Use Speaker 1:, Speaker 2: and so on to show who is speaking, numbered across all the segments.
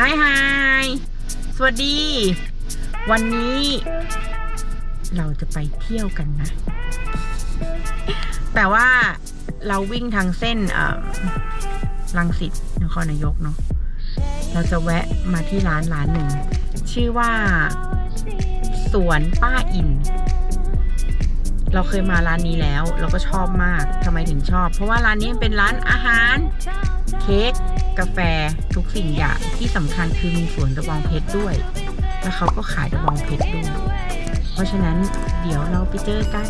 Speaker 1: ฮายฮายสวัสดี วันนี้ เราจะไปเที่ยวกันนะ แต่ว่าเราวิ่งทางเส้นลังสิตนครนายกเนาะเราจะแวะมาที่ร้านร้านหนึ่ง ชื่อว่า สวนป้าอิน เราเคยมาร้านนี้แล้ว เราก็ชอบมากทำไมถึงชอบ เพราะว่าร้านนี้เป็นร้านอาหาร เค้ก กาแฟทุกสิ่งอย่างที่สำคัญคือมีสวนตะบองเพชรด้วย แล้วเขาก็ขายตะบองเพชรด้วย เพราะฉะนั้นเดี๋ยวเราไปเจอกัน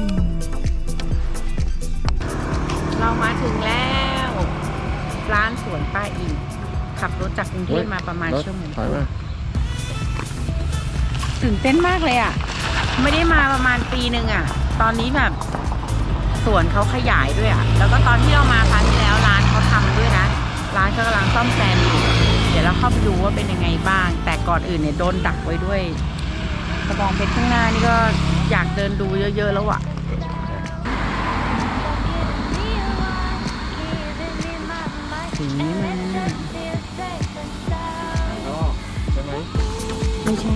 Speaker 1: เรามาถึงแล้ว ร้านสวนป้าอินขับรถจากกรุงเทพมาประมาณชั่วโมง
Speaker 2: ถอยมา
Speaker 1: ตื่นเต้นมากเลยอะ ไม่ได้มาประมาณปีหนึ่งอะ ตอนนี้แบบสวนเขาขยายด้วยอะ แล้วก็ตอนที่เรา ร้านเขากำลังซ่อมแซมอยู่ เดี๋ยวเราเข้าไปดูว่าเป็นยังไงบ้าง แต่ก่อนอื่นเนี่ยโดนดักไว้ด้วยกระบองเพชรข้างหน้านี่ก็อยากเดินดูเยอะ ๆ แล้วอะถึงนี้มัน
Speaker 2: ใช่ไหม
Speaker 1: ไม่ใช่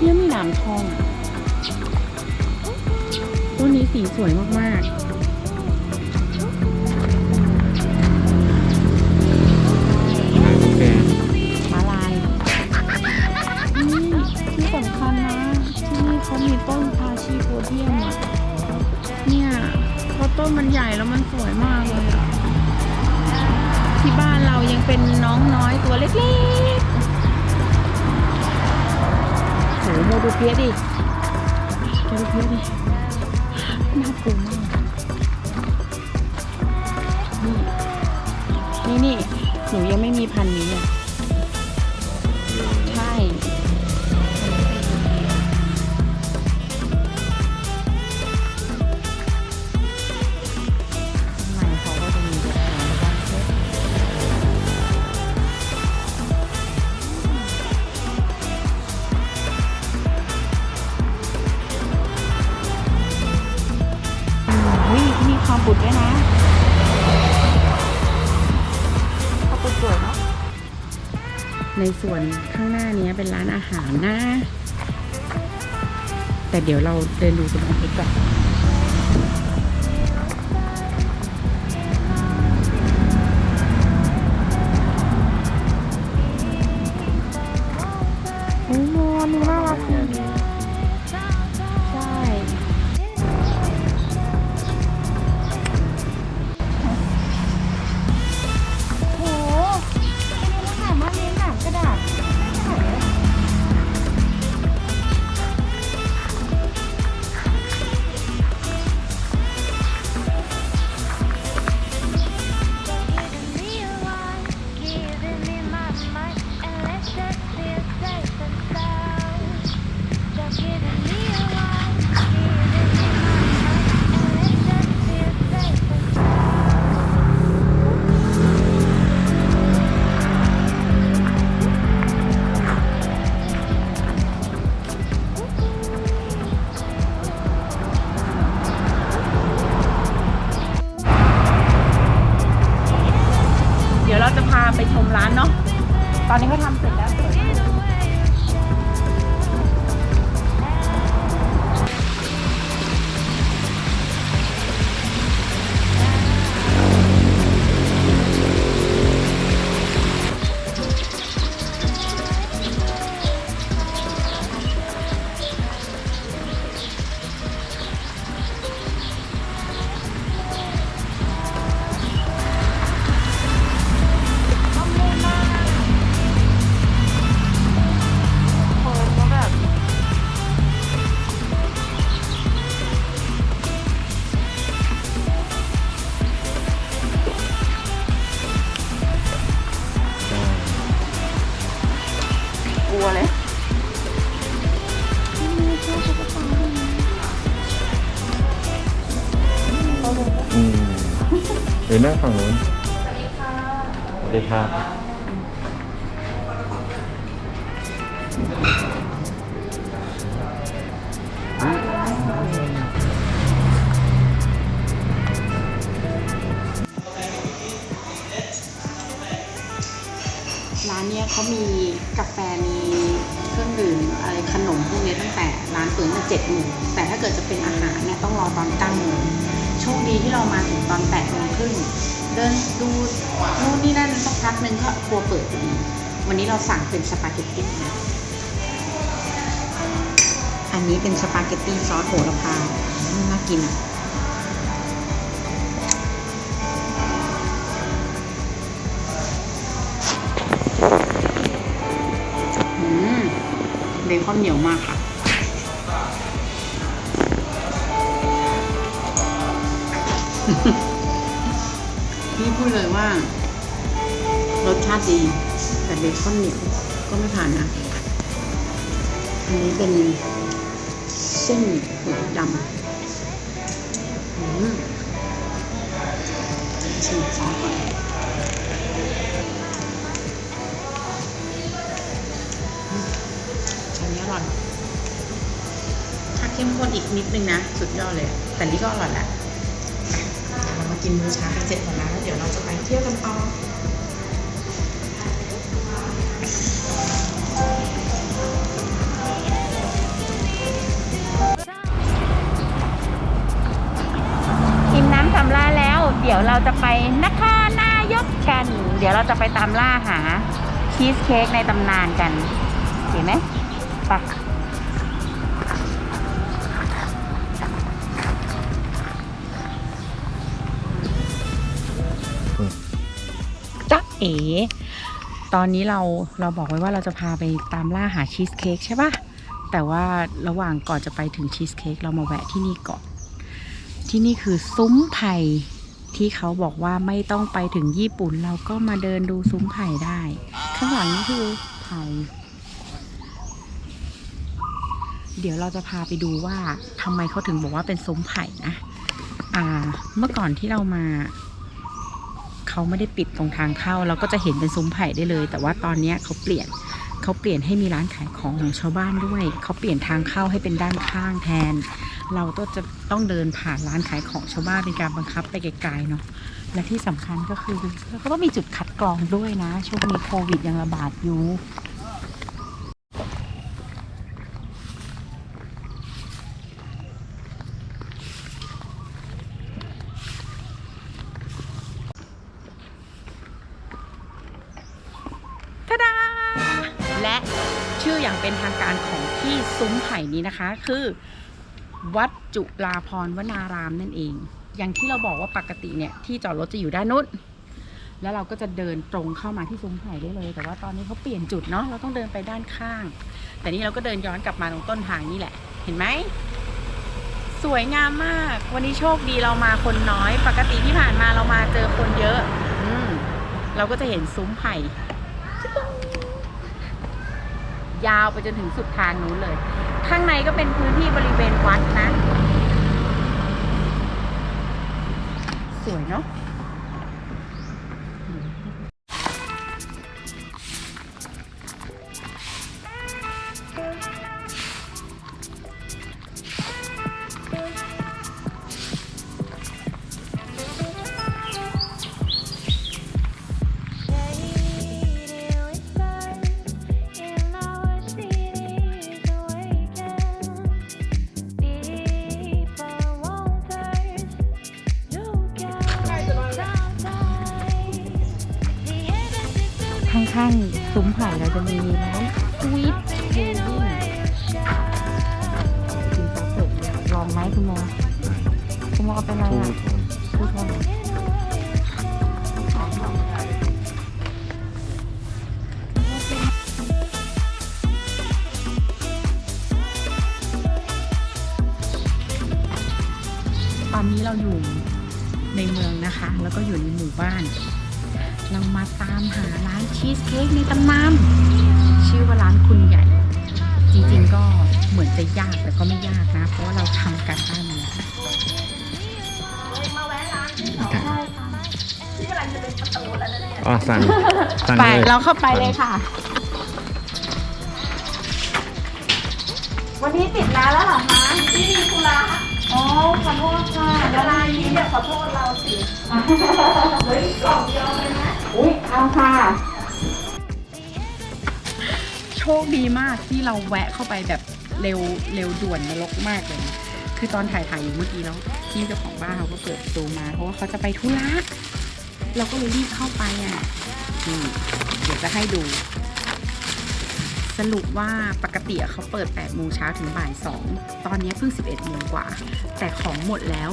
Speaker 1: เนี่ยมีหนามทอง ต้นนี้สีสวยมาก
Speaker 2: โเดี
Speaker 1: ยมอะเนี่ยเพราะต้นมันใหญ่แล้วมันสวยมากเลยอะที่บ้านเรายังเป็นน้องน้อยตัวเล็กๆโหโมดูเพี้ยดิโมดูเพี้ยดิน่ากลัวมากนี่นี่นี่หนูยังไม่มีพันนี้อะ ส่วนข้างหน้านี้เป็นร้านอาหารนะ แต่เดี๋ยวเราเดินดูตรงนี้ก่อนโอ้ยนอนน่ารัก
Speaker 3: ไป
Speaker 1: ชมร้านเนาะ ตอนนี้เขาทำเสร็จแล้วสวย
Speaker 2: หรือนั่งฝั่งนู้นสวัสดีครับา
Speaker 1: นเนี้ยเขามีกาแฟมีเครื่องดื่มอะไรขนมพวกนี้ตั้งแต่ร้านเปิดตั้งแต่เจ็ดโมงแต่ถ้าเกิดจะเป็นอาหารเนี่ยต้องรอตอนเก้าโมง คดีที่เรามาถึงตอนแปดโมงครึ่งเดินดูนู่นนี่นั่นสักพักหนึ่งก็ครัวเปิดพอดีวันนี้เราสั่งเป็นสปาเกตตี้นะอันนี้เป็นสปาเกตตี้ซอสโหระพาน่ากินอะอืมเบคอนเหนียวมากค่ะ พี่พูดเลยว่ารสชาติดี แต่เบคอนเหนียวก็ไม่ผ่านนะ อันนี้เป็นเส้นหัวดำอืมชิมซอสก่อนอันนี้อร่อยถ้าเข้มข้นอีกนิดนึงนะ สุดยอดเลย แต่นี่ก็อร่อยแหละ กินมื้อเช้ากันเสร็จแล้วแล้วเดี๋ยวเราจะไปเที่ยวกันต่อกินน้ำสำราญแล้ว เดี๋ยวเราจะไปนครนายกกัน เดี๋ยวเราจะไปตามล่าหาชีสเค้กในตำนานกันเห็นไหมไป เอ๋ ตอนนี้เราเราบอกไว้ว่าเราจะพาไปตามล่าหาชีสเค้กใช่ปะแต่ว่าระหว่างก่อนจะไปถึงชีสเค้กเรามาแวะที่นี่ก่อน ที่นี่คือซุ้มไผ่ที่เขาบอกว่าไม่ต้องไปถึงญี่ปุ่น เราก็มาเดินดูซุ้มไผ่ได้ ข้างหลังนี่คือไผ่เดี๋ยวเราจะพาไปดูว่าทำไมเขาถึงบอกว่าเป็นซุ้มไผ่นะ อ่า เมื่อก่อนที่เรามา เขาไม่ได้ปิดตรงทางเข้า เราก็จะเห็นเป็นซุ้มไผ่ได้เลย แต่ว่าตอนนี้เขาเปลี่ยนเขาเปลี่ยนให้มีร้านขายของของชาวบ้านด้วย เขาเปลี่ยนทางเข้าให้เป็นด้านข้างแทน เราก็จะต้องเดินผ่านร้านขายของชาวบ้านเป็นการบังคับไปไกลๆเนาะและที่สำคัญก็คือเขาก็มีจุดคัดกรองด้วยนะ ช่วงนี้โควิดยังระบาดอยู่ นะคะ คือ วัดจุฬาพรวนารามนั่นเอง อย่างที่เราบอกว่าปกติเนี่ยที่จอดรถจะอยู่ด้านนู้นแล้วเราก็จะเดินตรงเข้ามาที่ซุ้มไผ่ได้เลย แต่ว่าตอนนี้เขาเปลี่ยนจุดเนาะเราต้องเดินไปด้านข้าง แต่นี่เราก็เดินย้อนกลับมาตรงต้นทางนี่แหละ เห็นไหมสวยงามมาก วันนี้โชคดีเรามาคนน้อย ปกติที่ผ่านมาเรามาเจอคนเยอะอืมเราก็จะเห็นซุ้มไผ่ยาวไปจนถึงสุดทางนู้นเลย ข้างในก็เป็นพื้นที่บริเวณวัดนะ สวยเนาะ อนนี้เราอยู่ในเมืองนะคะ แล้วก็อยู่ในหมู่บ้าน เรามาตามหาร้านชีสเค้กในตำนานชื่อว่าร้านคุณใหญ่ จริงๆก็เหมือนจะยากแต่ก็ไม่ยากนะ เพราะว่าเราทำการบ้านมาแล้ว
Speaker 2: อ๋อสั่งสั่ง
Speaker 1: ไป
Speaker 2: เลย
Speaker 1: เราเข้าไปเลยค่ะ วันนี้ติดร้านแล้วเหรอคะที่มีธุระ อ๋อขอโทษค่ะเวลานี้เนี่ยขอโทษเราสิเฮ้ยกล่องเดียวเลยนะ อุ้ยเอาค่ะ โชคดีมากที่เราแวะเข้าไปแบบเร็วเร็วด่วนนรกมากเลย คือตอนถ่ายถ่ายอยู่เมื่อกี้แล้วที่เจ้าของบ้านเขาก็เปิดประตูมา เพราะว่าเขาจะไปธุระเราก็เลยรีบเข้าไปอะนี่เดี๋ยวจะให้ดู สรุปว่าปกติอะเขาเปิด 8 โมงเช้าถึงบ่าย 2 ตอนนี้เพิ่ง 11 โมงกว่า แต่ของหมดแล้ว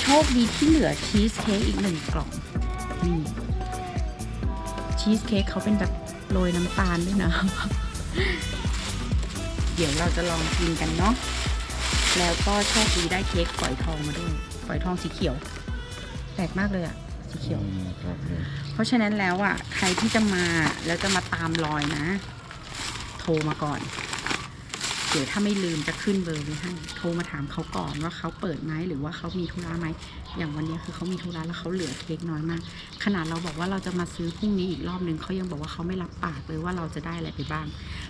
Speaker 1: โชคดีที่เหลือชีสเค้กอีกหนึ่งกล่องนี่ชีสเค้กเขาเป็นแบบโรยน้ำตาลด้วยนะ เดี๋ยวเราจะลองกินกันเนาะ แล้วก็โชคดีได้เค้กฝอยทองมาด้วย ฝอยทองสีเขียว แปลกมากเลยอะสีเขียว
Speaker 2: อืมครับผม
Speaker 1: เพราะฉะนั้นแล้วอะใครที่จะมาแล้วจะมาตามรอยนะ โทรมาก่อน เดี๋ยวถ้าไม่ลืมจะขึ้นเบอร์ไว้ให้ โทรมาถามเขาก่อนว่าเขาเปิดไหมหรือว่าเขามีธุระไหม อย่างวันนี้คือเขามีธุระแล้วเขาเหลือเค้กน้อยมาก ขนาดเราบอกว่าเราจะมาซื้อพรุ่งนี้อีกรอบนึงเขายังบอกว่าเขาไม่รับปากเลยว่าเราจะได้อะไรไปบ้าง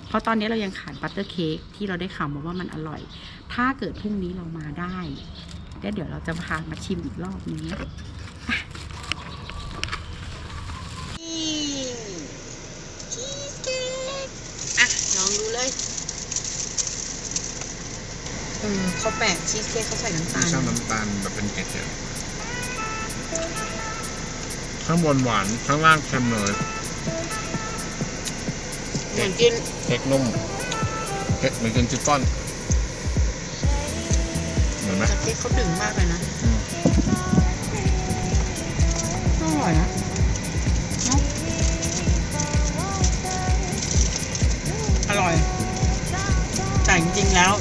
Speaker 1: เพราะตอนนี้เรายังขาดบัตเตอร์เค้กที่เราได้ข่าวมาว่ามันอร่อย ถ้าเกิดพรุ่งนี้เรามาได้เดี๋ยวเราจะพามาชิมอีกรอบนึงนะ ดูเลยเออเขาแปะชีสเค้กเขาใส่น้ำตาล
Speaker 2: ชอบน้ำตาลแบบเป็นเกล็ดเดียวข้างบนหวานข้างล่างเค็มเลย
Speaker 1: เหมือนกิน
Speaker 2: เค้กนุ่มเค้กเหมือนกินชิฟฟ่อนเหมือนไหม
Speaker 1: แต่เค้กเขาดึงมากเลยนะ
Speaker 2: อืม
Speaker 1: อร่อยนะ แต่จริงๆแล้ว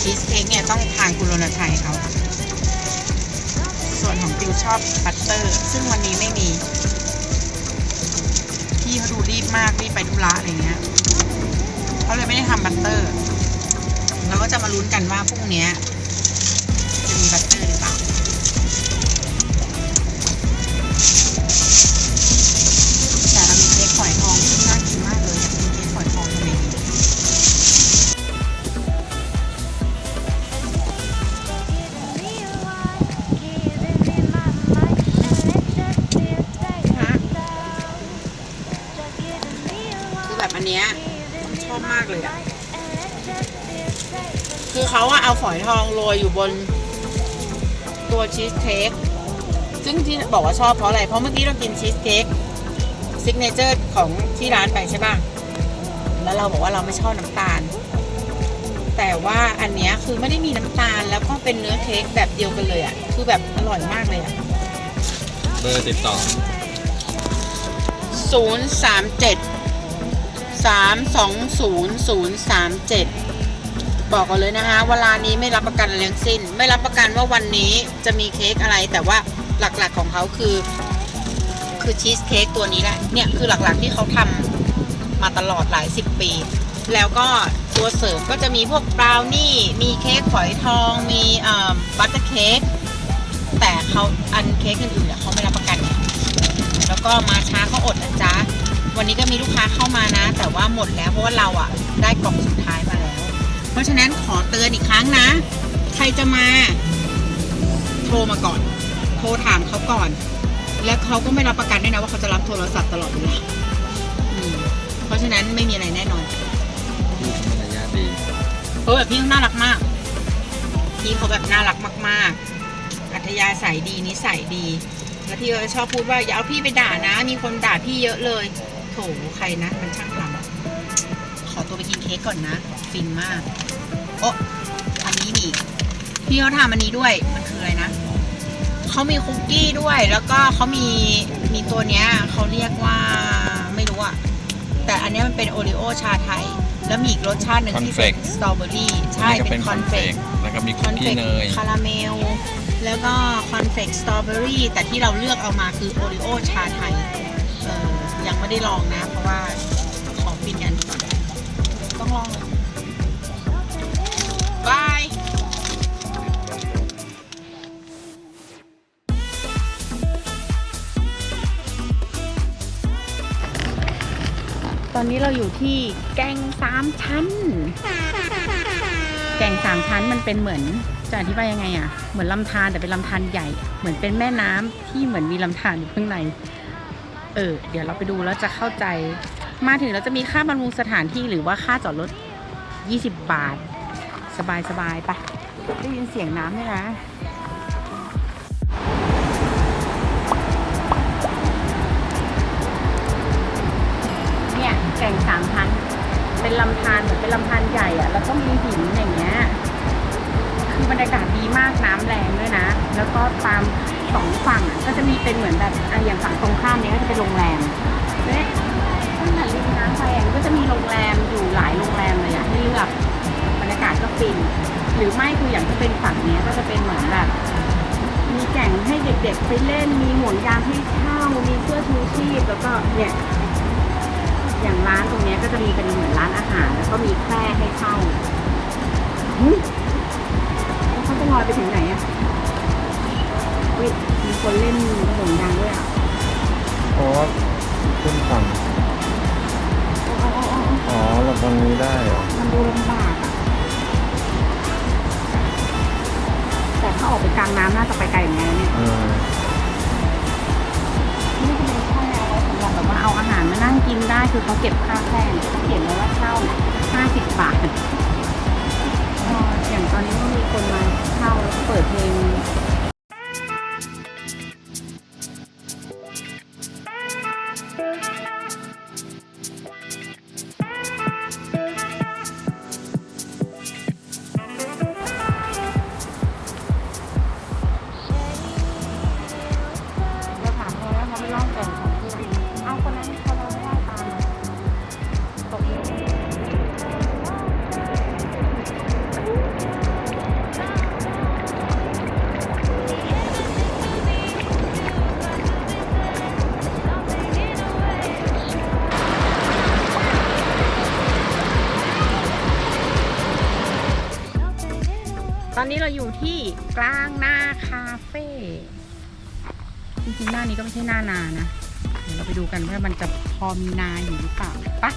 Speaker 1: ชีสเค้กเนี่ยต้องทานคุณโรนชัยเขาส่วนของติวชอบบัตเตอร์ ซึ่งวันนี้ไม่มี พี่เขาดูรีบมากรีบไปธุระอะไรเงี้ยเขาเลยไม่ได้ทำบัตเตอร์ เราก็จะมาลุ้นกันว่าพรุ่งนี้จะมีบัตเตอร์หรือเปล่า นตัวชีสเค้กซึ่งที่บอกว่าชอบเพราะอะไร เพราะเมื่อกี้เรากินชีสเค้กซิกเนเจอร์ของที่ร้านไปใช่ป่ะ แล้วเราบอกว่าเราไม่ชอบน้ำตาล แต่ว่าอันนี้คือไม่ได้มีน้ำตาลแล้วก็เป็นเนื้อเค้กแบบเดียวกันเลยอะ่ะ คือแบบอร่อยมากเลยอะ่ะ
Speaker 2: เบอร์ติดต่อ
Speaker 1: 0 3 7 3 2 0 0 3 7 บอกกันเลยนะคะเวลานี้ไม่รับประกันอะไรทั้งสิ้น ไม่รับประกันว่าวันนี้จะมีเค้กอะไร แต่ว่าหลักๆของเขาคือ คือชีสเค้กตัวนี้แหละเนี่ยคือหลักๆที่เขาทำมาตลอดหลายสิบปี แล้วก็ตัวเสริมก็จะมีพวกบราวนี่ มีเค้กฝอยทอง มีบัตเตอร์เค้กแต่เขาอันเค้กอื่นๆเนี่ยเขาไม่รับประกัน แล้วก็มาช้าก็อดนะจ๊ะ วันนี้ก็มีลูกค้าเข้ามานะ แต่ว่าหมดแล้วเพราะว่าเราอะได้กล่องสุดท้ายมาแล้ว ราะฉะนั้นขอเตือนอีกครั้งนะ ใครจะมาโทรมาก่อน โทรถามเขาก่อน และเขาก็ไม่รับประกันด้วยนะว่าเขาจะรับโทรศัพท์ตลอดเวลาอืมเพราะฉะนั้นไม่มีอะไรแน่นอน
Speaker 2: พี่เขามารยาทดี
Speaker 1: เออแบบพี่เขาน่ารักมาก พี่เขาแบบน่ารักมาก ๆ อัธยาศัยดีนิสัยดี แล้วพี่ก็ชอบพูดว่าอย่าเอาพี่ไปด่านะ มีคนด่าพี่เยอะเลย โถใครนะ มันช่างทำขอตัวไปกินเค้กก่อนนะ ฟินมาก โอ้อันนี้มีอีกพี่เขาทำอันนี้ด้วยมันคืออะไรนะเขามีคุกกี้ด้วย แล้วก็เขามีมีตัวเนี้ยเขาเรียกว่าไม่รู้อะแต่อันเนี้ยมันเป็นโอริโอชาไทย แล้วมีอีกรสชาติหนึ่งที่เป็นสตรอเบอรี่ใช่
Speaker 2: ก็
Speaker 1: เป็นคอนเฟก
Speaker 2: แล้วก็มี
Speaker 1: ค
Speaker 2: คุ
Speaker 1: อกนเฟ
Speaker 2: กี้
Speaker 1: ก
Speaker 2: เนย
Speaker 1: คาราเมล แล้วก็คอนเฟกสตรอเบอรี่แต่ที่เราเลือกเอามาคือโอริโอชาไทยเออยังไม่ได้ลองนะ เพราะว่าขอฟินกันก่อนต้องลองเลย อนนี้เราอยู่ที่แกงสามชั้น แกงสามชั้นมันเป็นเหมือนจะอธิบายยังไงอะ่ะ เหมือนลำธารแต่เป็นลำธารใหญ่ เหมือนเป็นแม่น้ำที่เหมือนมีลำธารอยู่ข้างใน เออ เดี๋ยวเราไปดูแล้วจะเข้าใจ มาถึงแล้วจะมีค่าบำรุงสถานที่หรือว่าค่าจอดรถ 20 บาท สบายสบายๆไปะได้ยินเสียงน้ำไหมนะ แก่งสามพันเป็นลำธารเหมือนเป็นลำธารใหญ่อะแล้วก็มีหินอย่างเงี้ยคือบรรยากาศดีมากน้ำแรงด้วยนะ แล้วก็ตามสองฝั่งก็จะมีเป็นเหมือนแบบอย่างฝั่งตรงข้ามเนี้ยก็จะเป็นโรงแรมเนี่ยตั้งแต่ริมน้ำไปก็จะมีโรงแรมอยู่หลายโรงแรมเลยอะให้เลือกบรรยากาศก็ฟินหรือไม่คืออย่างที่เป็นฝั่งเนี้ยก็จะเป็นเหมือนแบบมีแก่งให้เด็กๆไปเล่น มีหมุนยางให้เช่ามีเสื้อชูชีพแล้วก็เนี่ย อย่างร้านตรงเนี้ยก็จะมีเป็นเหมือนร้านอาหาร แล้วก็มีแคร่ให้เช่าหุ้ยแล้วเขาจะลอยไปถึงไหนอะอุ้ยมีคนเล่นห่วงยางด้วยอะ
Speaker 2: เพราะว่าขึ้นฝั่ง
Speaker 1: อ๋ออ๋ออ๋อ
Speaker 2: อ๋อเราตรงนี้ได้เหรอ
Speaker 1: มันดูลำบากอะแต่ถ้าออกไปกลางน้ำน่าจะไปไกลอย่างไงเนี่ย
Speaker 2: เออ
Speaker 1: นั่งกินได้คือเขาเก็บค่าแท่งเขาเขียนไว้ว่าเช่าห้าสิบบาทออย่างตอนนี้ก็มีคนมาเช่าแล้วก็เปิดเพลง นี้เราอยู่ที่กลางนาคาเฟ่จริงๆหน้านี้ก็ไม่ใช่หน้านานะ เดี๋ยวเราไปดูกันว่ามันจะพอมีนาอยู่หรือเปล่าปะ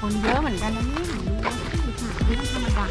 Speaker 1: คนเยอะเหมือนกันนะเนี่ยดูว่าที่หาไม่ธรรมดา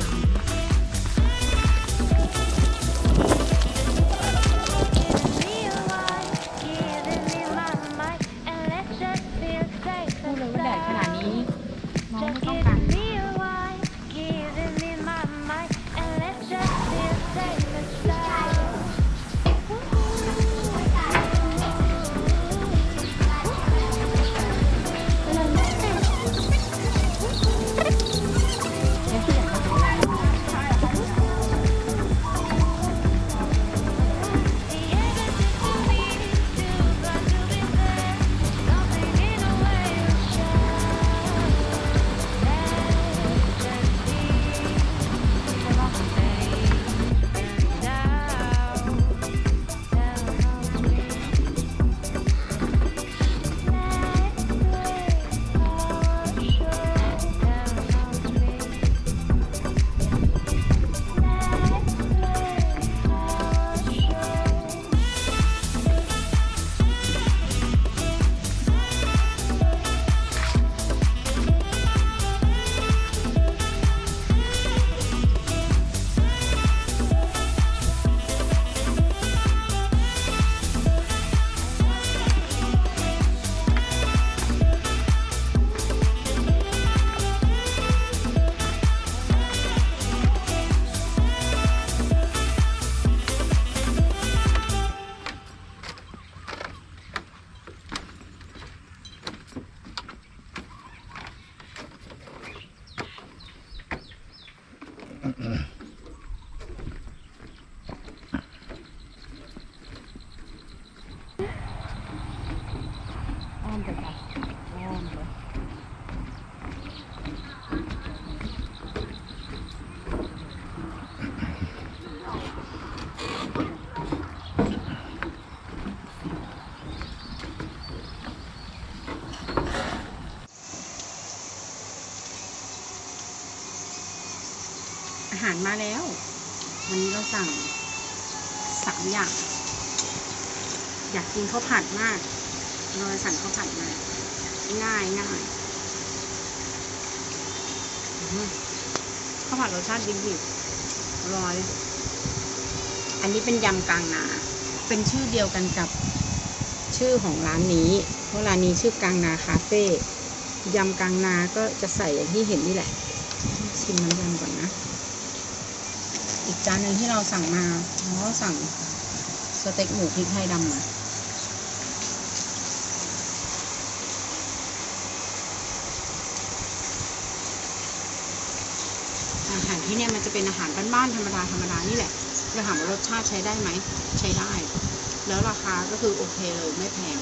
Speaker 1: อาหารมาแล้ว วันนี้เราสั่งสามอย่าง อยากกินข้าวผัดมาก เราสั่งข้าวผัดมา ง่ายง่ายข้าวผัดรสชาติดิบๆอร่อย อันนี้เป็นยำกลางนา เป็นชื่อเดียวกันกับชื่อของร้านนี้ เพราะร้านนี้ชื่อกังนาคาเฟ่ยำกังนาก็จะใส่อย่างที่เห็นนี่แหละ ชิมน้ำยำก่อนนะ จานหนึ่งที่เราสั่งมาเราก็สั่งสเต็กหมูพริกไทยดำมาอาหารที่เนี่ยมันจะเป็นอาหารบ้านๆธรรมดาธรรมดานี่แหละจะถามว่ารสชาติใช้ได้ไหม ใช้ได้ แล้วราคาก็คือโอเคเลยไม่แพง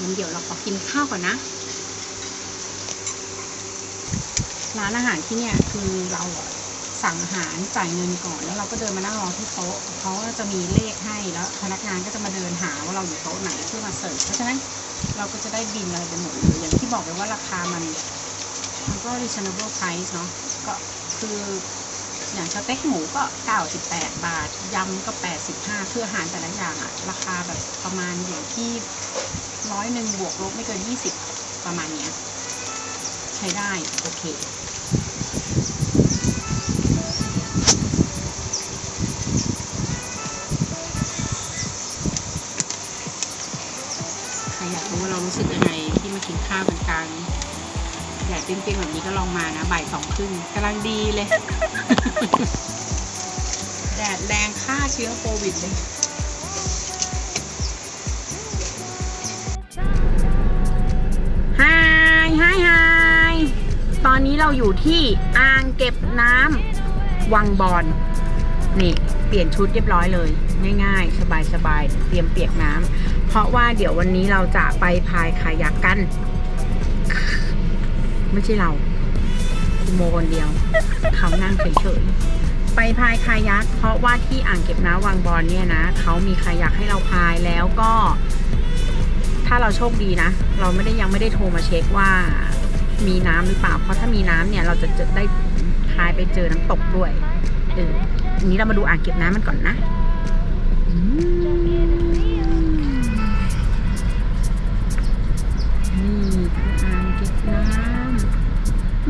Speaker 1: งั้นเดี๋ยวเราขอกินข้าวก่อนนะ ร้านอาหารที่เนี่ยคือเรา สั่งอาหารจ่ายเงินก่อน แล้วเราก็เดินมานั่งรอที่โต๊ะเขาก็จะมีเลขให้แล้ว พนักงานก็จะมาเดินหาว่าเราอยู่โต๊ะไหนเพื่อมาเสิร์ฟเพราะฉะนั้นเราก็จะได้บินอะไรไปหมดเลยอย่างที่บอกไปว่าราคามันมันก็ reasonable price เนาะก็คืออย่างสเต็กหมูก็ 98 บาท ยำก็ 85 คืออาหารแต่ละอย่างอะราคาแบบประมาณอยู่ที่ร้อยหนึ่งบวกลบไม่เกิน 20 ประมาณเนี้ย ใช้ได้ โอเค ลางแดดเปรี้ยงๆแบบนี้ก็ลองมานะบ่ายสองครึ่งกำลังดีเลย แดดแรงฆ่าเชื้อโควิดเลยฮายฮายฮายตอนนี้เราอยู่ที่อ่างเก็บน้ำวังบอนนี่เปลี่ยนชุดเรียบร้อยเลย ง่ายๆ สบายๆ เตรียมเปียกน้ำเพราะว่าเดี๋ยววันนี้เราจะไปพายคายักกัน ไม่ใช่เราคุณโมคนเดียว เขานั่งเฉยๆ ไปพายคายัก เพราะว่าที่อ่างเก็บน้ำวังบอนเนี่ยนะ เขามีคายักให้เราพายแล้วก็ ถ้าเราโชคดีนะ เราไม่ได้ยังไม่ได้โทรมาเช็คว่า มีน้ำหรือเปล่า เพราะถ้ามีน้ำเนี่ยเราจะได้พายไปเจอน้ำตกด้วยเออทีนี้เรามาดูอ่างเก็บน้ำมันก่อนนะ อืม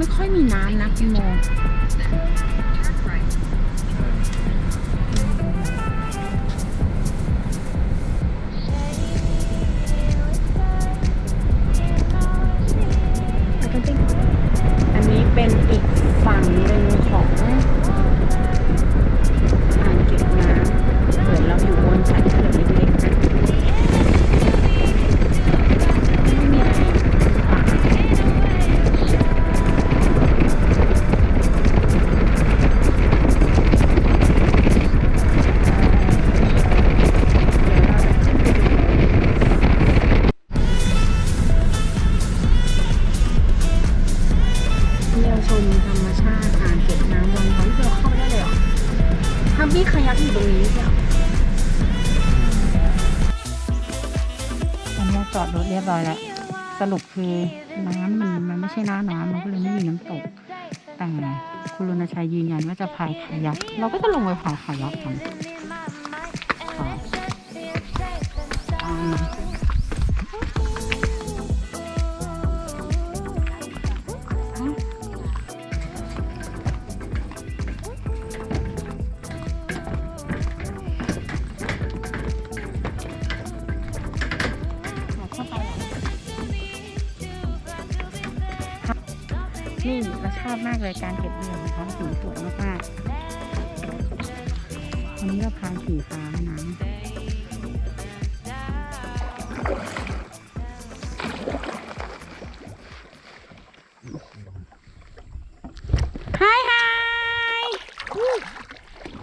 Speaker 1: ไม่ค่อยมีน้ำนะพี่โมอันนี้เป็นอีกฝั่งหนึ่งของ สรุปคือน้ำมันมันไม่ใช่หน้าน้ำมันก็เลยไม่มีน้ำตก แต่คุณรณชัยยืนยันว่าจะพายขายักเราก็จะลงไปพายขายักกันาชอบมากเลยการเก็บเหรียญนะคะสีสวยมากๆวันนี้เราพายสีฟ้านะฮายฮาย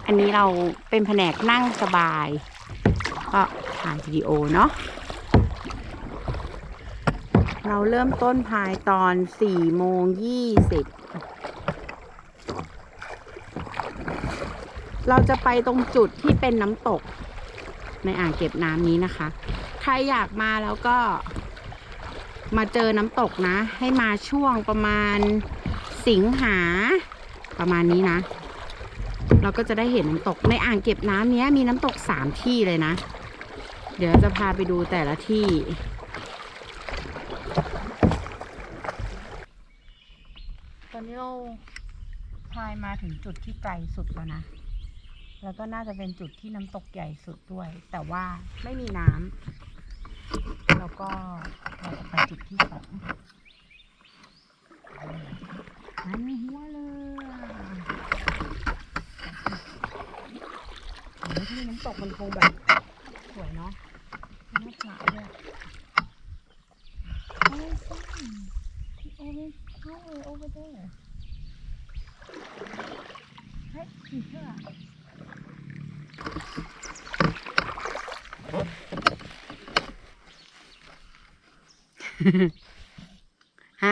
Speaker 1: อันนี้เราเป็นแผนกนั่งสบาย ก็ถ่ายวิดีโอเนาะเราเริ่มต้นพายตอน4โมง20 เราจะไปตรงจุดที่เป็นน้ำตก ในอ่างเก็บน้ำนี้นะคะ ใครอยากมาแล้วก็ มาเจอน้ำตกนะ ให้มาช่วงประมาณสิงหาประมาณนี้นะ เราก็จะได้เห็นน้ำตกในอ่างเก็บน้ำนี้มีน้ำตกสามที่เลยนะ เดี๋ยวจะพาไปดูแต่ละที่ตอนนี้เราพายมาถึงจุดที่ไกลสุดแล้วนะ แล้วก็น่าจะเป็นจุดที่น้ำตกใหญ่สุดด้วย แต่ว่าไม่มีน้ำแล้วก็เราจะไปจุดที่สองหันหัวเลยโอ้ยที่น้ำตกมันคงแบบสวยเนาะน่าผาด้วย
Speaker 3: Oh, over, over, over there.
Speaker 1: เฮ้ยผีเสื้อ ไฮ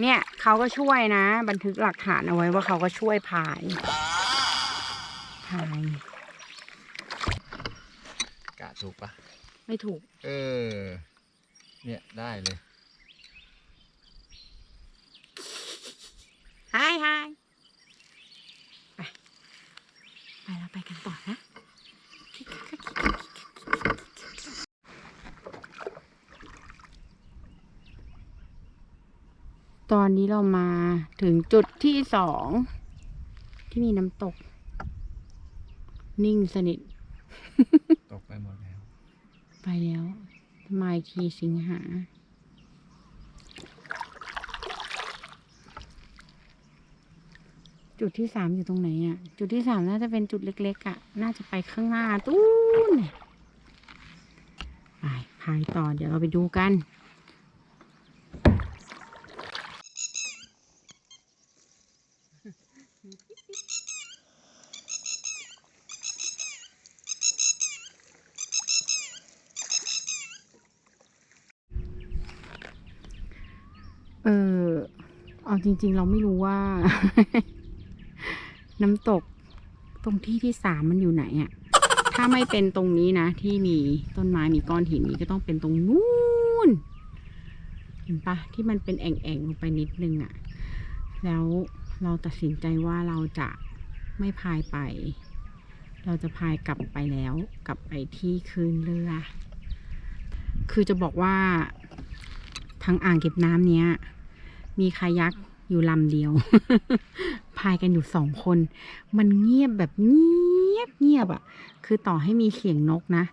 Speaker 1: เนี่ยเขาก็ช่วยนะ บันทึกหลักฐานเอาไว้ว่าเขาก็ช่วยพายพาย
Speaker 2: กะถูกปะ
Speaker 1: ไม่ถูก
Speaker 2: เออ เนี่ยได้เลย
Speaker 1: ไฮไฮไป ไปเราไปกันต่อนะ ตอนนี้เรามาถึงจุดที่สอง ที่มีน้ำตก นิ่งสนิท
Speaker 2: ตกไปหมดแล้ว
Speaker 1: ไปแล้วมาอีกทีสิงหา จุดที่สามอยู่ตรงไหนอะ จุดที่สามน่าจะเป็นจุดเล็ก ๆ อะ น่าจะไปข้างหน้าตู้นไปพายต่อเดี๋ยวเราไปดูกัน เออ เอา จริง ๆ เราไม่รู้ว่า น้ำตกตรงที่ที่สามมันอยู่ไหนอะถ้าไม่เป็นตรงนี้นะ ที่มีต้นไม้มีก้อนหินนี้ก็ต้องเป็นตรงนู้นเห็นปะที่มันเป็นแอ่งๆลงไปนิดนึงอะแล้วเราตัดสินใจว่าเราจะไม่พายไป เราจะพายกลับไปแล้ว กลับไปที่คืนเรือ คือจะบอกว่าทางอ่างเก็บน้ำเนี้ย มีคายัก อยู่ลำเดียว พายกันอยู่สองคน มันเงียบแบบเงียบเงียบอะ่ะ คือต่อให้มีเสียงนกนะ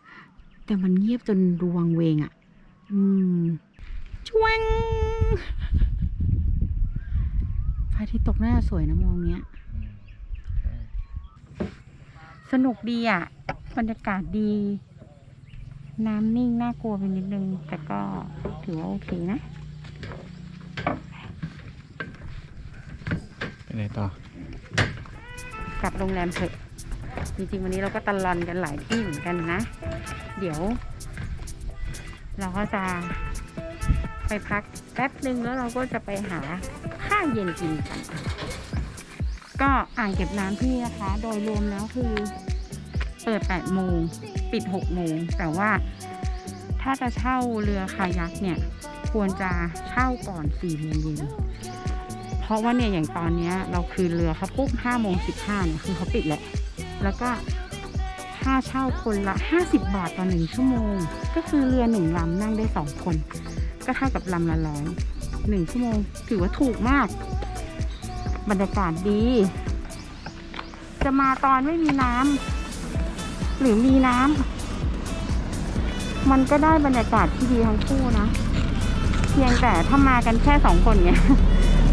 Speaker 1: แต่มันเงียบจนรวงเวงอะ่ะ อืมช่วงพระอาทิตย์ตกน่าสวยนะมองเนี้ย สนุกดีอะ บรรยากาศดี น้ำนิ่งน่ากลัวไปนิดนึง แต่ก็ถือว่าโอเคนะ
Speaker 2: ไปไหนต่อ
Speaker 1: กลับโรงแรมเถอะจริงๆวันนี้เราก็ตะลอนกันหลายที่เหมือนกันนะ เดี๋ยว เราก็จะไปพักแป๊บหนึ่งแล้วเราก็จะไปหาข้าวเย็นกินกัน ก็อ่างเก็บน้ำที่นี่นะคะ โดยรวมแล้วคือ เปิด 8 โมง ปิด 6 โมง แต่ว่าถ้าจะเช่าเรือคายักเนี่ย ควรจะเช่าก่อน 4 โมงเย็น เพราะว่าเนี่ยอย่างตอนเนี้ยเราคืนเรือเขาปุ๊บห้าโมงสิบห้าเนี่ยคือเขาปิดแหละ แล้วก็ค่าเช่าคนละห้าสิบบาทต่อหนึ่งชั่วโมง ก็คือเรือหนึ่งลำนั่งได้สองคน ก็เท่ากับลำละร้อยหนึ่งชั่วโมง ถือว่าถูกมาก บรรยากาศดี จะมาตอนไม่มีน้ำหรือมีน้ำมันก็ได้บรรยากาศที่ดีทั้งคู่นะ เพียงแต่ถ้ามากันแค่สองคนเนี่ย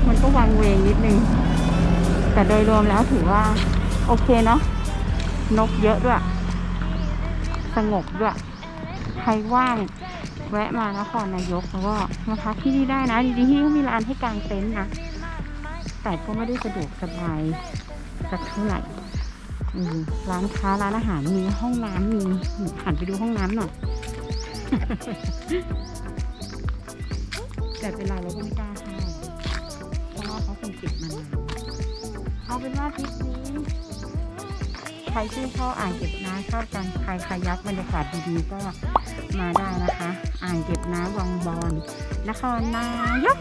Speaker 1: มันก็วังเวงนิดนึง แต่โดยรวมแล้วถือว่า โอเคเนาะนกเยอะด้วย สงบด้วย ใครว่าง แวะมานครนายกแล้วก็มาพักที่นี่ได้นะดีๆที่เขามีร้านให้กางเต็นท์นะ แต่ก็ไม่ได้สะดวกสบายสักเท่าไหร่ร้านค้าร้านอาหารมีห้องน้ำมีหันไปดูห้องน้ำหน่อยแต่เป็นเราเราก็ไม่กล้า เอาเป็นว่าคลิปนี้ ใครชื่นชอบอ่างเก็บน้ำชอบการใครคายักบรรยากาศดีๆก็มาได้นะคะ อ่างเก็บน้ำวังบอนนครนายก